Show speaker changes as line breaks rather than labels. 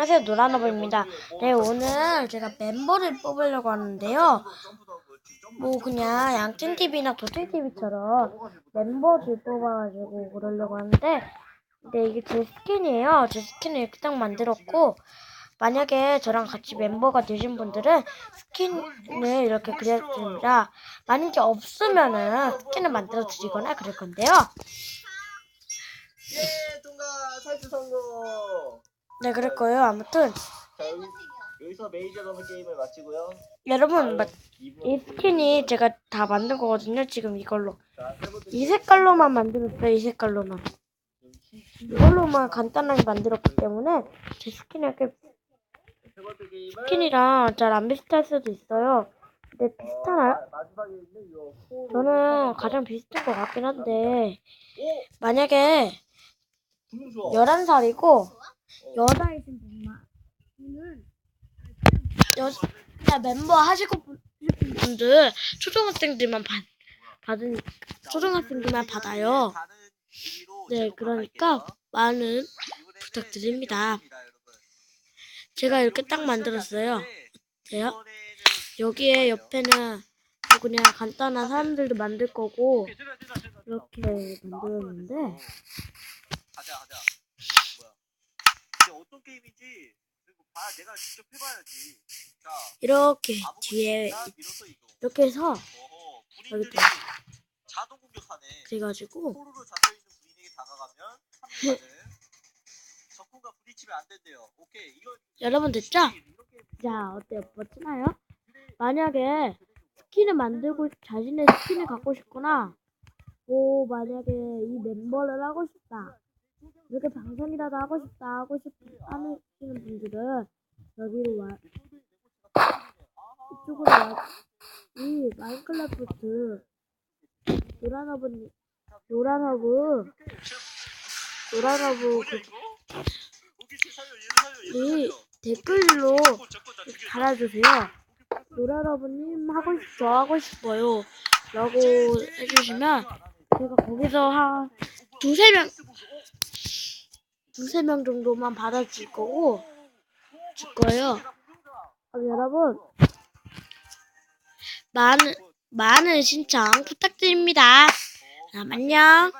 안녕하세요 노란어버입니다. 네 오늘 제가 멤버를 뽑으려고 하는데요. 뭐 그냥 양찐TV나 도찐TV처럼 멤버를 뽑아가지고 그러려고 하는데 근데 이게 제 스킨이에요. 제 스킨을 이렇게 딱 만들었고 만약에 저랑 같이 멤버가 되신 분들은 스킨을 이렇게 그려줍니다. 만약에 없으면은 스킨을 만들어 드리거나 그럴 건데요.
예, 통과 탈출 성공.
네 그럴 거예요. 아무튼
자 여기 여기서 메이저 넘을 게임을 마치고요.
여러분
이
스킨이 제가 다 만든 거거든요. 지금 이걸로. 이 색깔로만 만들었어요. 이 색깔로만. 이걸로만 간단하게 만들었기 때문에 제 스킨이 이렇게
세 번째 게임은
스킨이랑 잘 안 비슷할 수도 있어요. 근데 비슷하나요?
마- 마지막에 있는 이거 호-
저는 가장 비슷한 것 같긴 한데
오,
만약에
분명 좋아.
11살이고 여자이신 분만 분은 여 멤버 하시고 싶은 분들 초등학생들만 받, 받은 초등학생들만 받아요. 네, 그러니까 많은 부탁드립니다. 제가 이렇게 딱 만들었어요. 어때요? 여기에 옆에는 뭐 그냥 간단한 사람들도 만들 거고 이렇게 만들었는데
이게 어떤 게임인지 그리고 봐 내가 직접 해봐야지 자
이렇게
아무
뒤에
나 밀어서 이거
이렇게 해서
어허 군인들이
또.
자동 공격하네
그래가지고
포로로 잡혀 있는 군인에게 다가가면 3분간을 적군과 부딪히면 안 된대요 오케이 이거
여러분 됐죠?
이렇게
자 어때요? 멋지나요? 만약에 스킨을 만들고 자신의 스킨을 갖고 싶거나 오 만약에 이 멤버를 하고 싶다 이렇게 방송이라도 하고 싶다 하고 싶 하는 분들은 여기로 와 이쪽으로 와 이 마인크래프트 노란허브 노란허브 노란허브 그
오케이 쟤 살려 얘를 살려 얘를
이 댓글로. 달아주세요. 노라러브님 하고 싶, 저 하고 싶어요. 라고 해주시면 제가 거기서 한 두세 명, 두세 명 정도만 받아줄 거고, 줄 거예요. 그럼 여러분, 많은, 많은 신청 부탁드립니다. 그럼 안녕.